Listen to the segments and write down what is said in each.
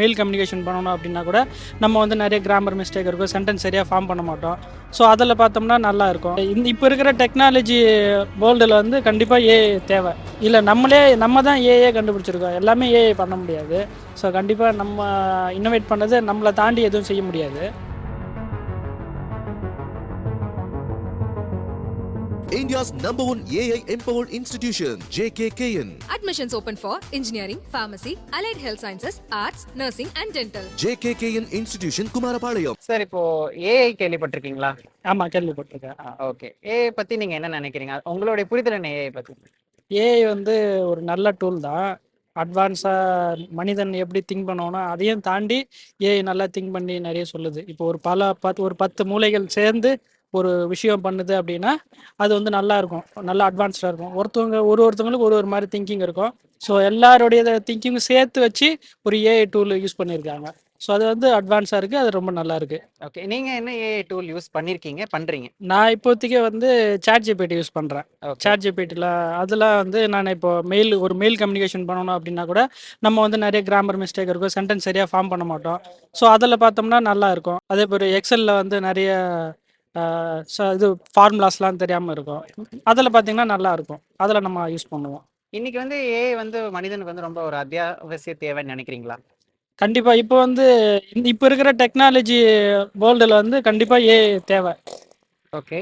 Mail communication பண்ணணும் அப்படின்னா கூட நம்ம வந்து நிறைய கிராமர் மிஸ்டேக் இருக்கும் சென்டென்ஸ் சரியாக ஃபார்ம் பண்ண மாட்டோம். ஸோ அதில் பார்த்தோம்னா நல்லா இருக்கும். இந்த இப்போ இருக்கிற டெக்னாலஜி வேர்ல்டில் வந்து கண்டிப்பாக ஏஏ தேவை. இல்லை நம்மளே நம்ம தான் ஏஏ கண்டுபிடிச்சிருக்கோம். எல்லாமே ஏஐ பண்ண முடியாது. ஸோ கண்டிப்பாக நம்ம இன்னோவேட் பண்ணது நம்மளை தாண்டி எதுவும் செய்ய முடியாது. India's number one AI empowered institution, JKKN. Admissions open for engineering, pharmacy, allied health sciences, arts, nursing, and dental. JKKN Institution, Kumarapalayam. Sir இப்போ ஏஐ கேள்விப்பட்டிருக்கீங்களா? ஆமாம் கேள்விப்பட்டிருக்கேன். ஓகே ஏஐ பத்தி நீங்க என்ன நினைக்கிறீங்க? உங்களுடைய புரிதல் என்ன ஏஐ பத்தி? ஏஐ வந்து ஒரு நல்ல டூல் தான். அட்வான்ஸாக மனிதன் எப்படி திங்க் பண்ணணும் அதையும் தாண்டி ஏஐ நல்லா திங்க் பண்ணி நிறைய சொல்லுது. இப்போ ஒரு பல பத்து ஒரு பத்து மூளைகள் சேர்ந்து ஒரு விஷயம் பண்ணுது அப்படின்னா அது வந்து நல்லா இருக்கும். நல்லா அட்வான்ஸ்டாக இருக்கும். ஒருத்தவங்க ஒரு ஒருத்தவங்களுக்கு ஒரு ஒரு மாதிரி திங்கிங் இருக்கும். ஸோ எல்லாருடைய திங்கிங்கும் சேர்த்து வச்சு ஒரு ஏஐ டூல் யூஸ் பண்ணியிருக்காங்க ஸோ அது வந்து அட்வான்ஸாக இருக்குது அது ரொம்ப நல்லா இருக்குது ஓகே நீங்க என்ன ஏஐ டூல் யூஸ் பண்ணிருக்கீங்க? பண்றீங்க? நான் இப்போதைக்கு வந்து சாட் ஜிபிடி யூஸ் பண்ணுறேன். சாட் ஜிபிடியில் அதில் வந்து நான் இப்போ மெயில் ஒரு மெயில் கம்யூனிகேஷன் பண்ணணும் அப்படின்னா கூட நம்ம வந்து நிறைய கிராமர் மிஸ்டேக் இருக்கும். சென்டென்ஸ் சரியாக ஃபார்ம் பண்ண மாட்டோம். ஸோ அதில் பார்த்தோம்னா நல்லா இருக்கும். அதே மாதிரி எக்ஸலில் வந்து நிறைய இது ஃபார்முலாஸ்லாம் தெரியாமல் இருக்கும். அதில் பார்த்தீங்கன்னா நல்லா இருக்கும். அதில் நம்ம யூஸ் பண்ணுவோம். இன்னைக்கு வந்து ஏஐ வந்து மனிதனுக்கு வந்து ரொம்ப ஒரு அத்தியாவசிய தேவைன்னு நினைக்கிறீங்களா? கண்டிப்பாக இப்போ வந்து இப்போ இருக்கிற டெக்னாலஜி வேர்ல்டில் வந்து கண்டிப்பாக ஏ தேவை. ஓகே.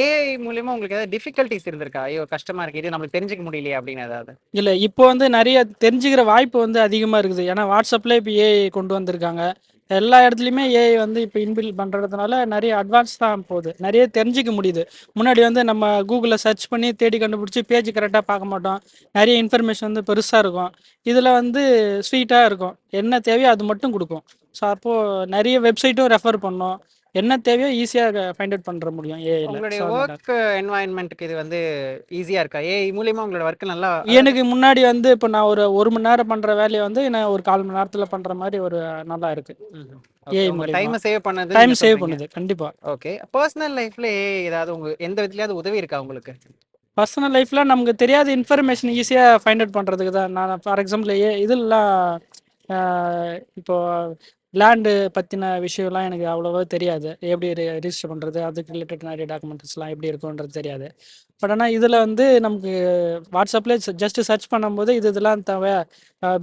ஏஐ மூலியமா உங்களுக்கு ஏதாவது டிஃபிகல்ட்டிஸ் இருந்திருக்கா? ஐயோ கஷ்டமா இருக்கு. இது நம்மளுக்கு தெரிஞ்சுக்க முடியலையே அப்படின்னு ஏதாவது. இல்லை இப்போ வந்து நிறைய தெரிஞ்சுக்கிற வாய்ப்பு வந்து அதிகமாக இருக்குது. ஏன்னா வாட்ஸ்அப்பில் இப்போ ஏஐ கொண்டு வந்திருக்காங்க. எல்லா இடத்துலையுமே ஏஐ வந்து இப்போ இன்பில் பண்ணுறதுனால நிறைய அட்வான்ஸ் தான் போகுது. நிறைய தெரிஞ்சுக்க முடியுது. முன்னாடி வந்து நம்ம கூகுளில் சர்ச் பண்ணி தேடி கண்டுபிடிச்சி பேஜ் கரெக்டாக பார்க்க மாட்டோம். நிறைய இன்ஃபர்மேஷன் வந்து பெருசாக இருக்கும். இதில் வந்து ஸ்வீட்டாக இருக்கும். என்ன தேவையோ அது மட்டும் கொடுக்கும். ஸோ அப்போது நிறைய வெப்சைட்டும் ரெஃபர் பண்ணோம். என்ன தேவையோ ஈஸியாக ஃபைண்ட் அவுட் பண்ணுற முடியும் உங்களுடைய ஏஐ ஒர்க் என்வாயன்மெண்ட்டுக்கு இது வந்து ஈஸியா இருக்கா? ஏஐ மூலியமா உங்களோட ஒர்க் நல்லா எனக்கு முன்னாடி வந்து இப்போ நான் ஒரு ஒரு மணி நேரம் பண்ற வேலையை வந்து நான் ஒரு கால் மணி நேரத்துல பண்ற மாதிரி ஒரு நல்லா இருக்கு. மூலியமா. டைம் சேவ் பண்ணது டைம் சேவ் பண்ணுது கண்டிப்பா. ஓகே பர்சனல் லைஃப்ல ஏஐ ஏதாவது உங்க எந்த விதத்துலயாவது உதவி இருக்கா உங்களுக்கு? பர்சனல் லைஃப்ல நமக்கு தெரியாத இன்ஃபர்மேஷன் ஈஸியா ஃபைண்ட் அவுட் பண்றதுக்கு தான். நான் ஃபார் எக்ஸாம்பிள் ஏ இதெல்லாம் இப்போ லேண்டு பற்றின விஷயம்லாம் எனக்கு அவ்வளோவா தெரியாது. எப்படி ரிஜிஸ்டர் பண்ணுறது அதுக்கு ரிலேட்டட் நிறைய டாக்குமெண்ட்ஸ்லாம் எப்படி இருக்குன்றது தெரியாது. பட் ஆனால் இதில் வந்து நமக்கு வாட்ஸ்அப்பில் ஜஸ்ட் சர்ச் பண்ணும்போது இது இதெல்லாம் தேவை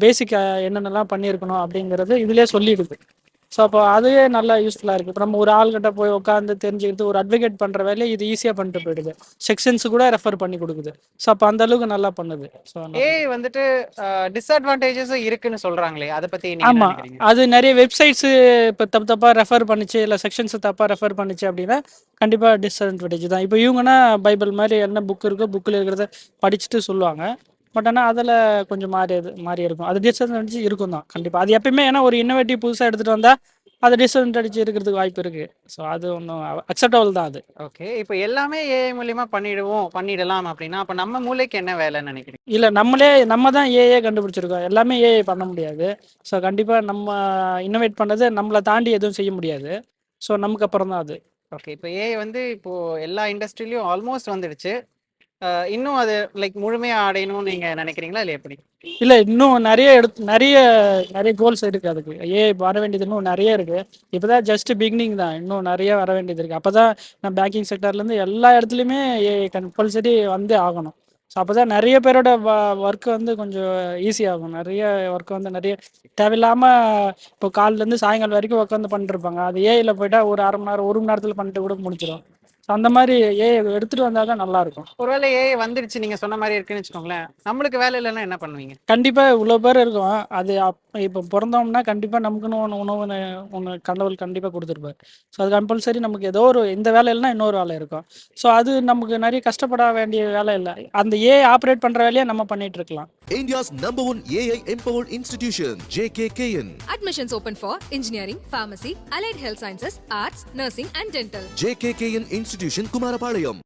பேசிக் என்னென்னலாம் பண்ணியிருக்கணும் அப்படிங்கிறது இதுலேயே சொல்லிடுது. ஸோ அப்போ அதுவே நல்லா யூஸ்ஃபுல்லாக இருக்குது இப்போ நம்ம ஒரு ஆள்கிட்ட போய் உட்காந்து தெரிஞ்சுக்கிட்டு ஒரு அட்வொகேட் பண்ணுற வேலையை இது ஈஸியாக பண்ணிட்டு போயிடுது. செக்ஷன்ஸ் கூட ரெஃபர் பண்ணி கொடுக்குது. ஸோ அப்போ அந்த அளவுக்கு நல்லா பண்ணுது. ஸோ ஏஐ வந்துட்டு டிஸ்அட்வான்டேஜஸும் இருக்குன்னு சொல்றாங்களே அதை பத்தி நீங்க என்ன ஆமா. நினைக்கிறீங்க? அது நிறைய வெப்சைட்ஸ் இப்போ தப்பு தப்பா ரெஃபர் பண்ணிச்சு இல்லை செக்ஷன்ஸ் தப்பா ரெஃபர் பண்ணிச்சு அப்படின்னா கண்டிப்பா டிஸ்அட்வான்டேஜ் தான். இப்போ இவங்கன்னா பைபிள் மாதிரி என்ன புக் இருக்கோ புக்கில் இருக்கிறத படிச்சுட்டு சொல்லுவாங்க. பட் ஆனால் அதில் கொஞ்சம் மாறி மாறி இருக்கும். அது டிஸ்அட்வான்டேஜ் இருக்கும் தான் கண்டிப்பாக அது எப்பயுமே ஏன்னா ஒரு இன்னோவேட்டிவ் புதுசாக எடுத்துகிட்டு வந்தால் அது டிஸ்அட்வான்டேஜ் இருக்கிறதுக்கு வாய்ப்பு இருக்குது ஸோ அது ஒன்றும் அக்செப்டபிள் தான் அது. ஓகே இப்போ எல்லாமே ஏஐ மூலியமா பண்ணிடுவோம் பண்ணிடலாம் அப்படின்னா அப்ப நம்ம மூளைக்கு என்ன வேலைன்னு நினைக்கிறீங்க? இல்லை நம்மளே நம்ம தான் ஏஏ கண்டுபிடிச்சிருக்கோம். எல்லாமே ஏஐ பண்ண முடியாது. ஸோ கண்டிப்பாக நம்ம இன்னோவேட் பண்ணது நம்மளை தாண்டி எதுவும் செய்ய முடியாது. ஸோ நமக்கு அப்புறம் தான் அது. ஓகே இப்போ ஏஐ வந்து இப்போ எல்லா இண்டஸ்ட்ரியிலயும் ஆல்மோஸ்ட் வந்துடுச்சு. இன்னும் அது லைக் முழுமையா அடையணும்னு நீங்க நினைக்கிறீங்களா இல்லை எப்படி? இல்லை இன்னும் நிறைய எடுத்து நிறைய நிறைய கோல்ஸ் இருக்கு அதுக்கு. ஏ வர வேண்டியது இன்னும் நிறைய இருக்கு. இப்போதான் ஜஸ்ட் பிகினிங் தான். இன்னும் நிறைய வர வேண்டியது இருக்கு. அப்பதான் நம்ம பேங்கிங் செக்டர்லேருந்து எல்லா இடத்துலையுமே ஏ கம்பல்சரி வந்து ஆகணும். ஸோ அப்போ தான் நிறைய பேரோட ஒர்க் வந்து கொஞ்சம் ஈஸி ஆகும். நிறைய ஒர்க் வந்து நிறைய தேவையில்லாமல் இப்போ காலிலேருந்து சாயங்காலம் வரைக்கும் உட்காந்து பண்ணிட்டு இருப்பாங்க. அது ஏஐல போயிட்டா ஒரு அரை மணி நேரம் ஒரு மணி நேரத்தில் பண்ணிட்டு கூட முடிச்சிடும் அந்த மாதிரி ஏ எடுத்துகிட்டு வந்தால் தான் நல்லா இருக்கும். ஒருவேளை ஏஐ வந்துடுச்சு நீங்க சொன்ன மாதிரி இருக்குன்னு வச்சுக்கோங்களேன். நம்மளுக்கு வேலை இல்லைன்னா என்ன பண்ணுவீங்க? கண்டிப்பா இவ்வளோ பேர் இருக்கோம். அது அப் இப்போ பிறந்தோம்னா கண்டிப்பா நமக்குன்னு ஒன்று உணவு ஒன்று கடவுள் கண்டிப்பா கொடுத்துருப்பாரு. ஸோ அது கம்பல்சரி நமக்கு ஏதோ ஒரு இந்த வேலை இல்லைன்னா இன்னொரு வேலை இருக்கும். ஸோ அது நமக்கு நிறைய கஷ்டப்பட வேண்டிய வேலை இல்லை. அந்த ஏ ஆப்ரேட் பண்ற வேலையை நம்ம பண்ணிட்டு இருக்கலாம். India's number one AI empowered institution, JKKN. Admissions open for engineering, pharmacy, allied health sciences, arts, nursing, and dental. JKKN institution Kumarapalayam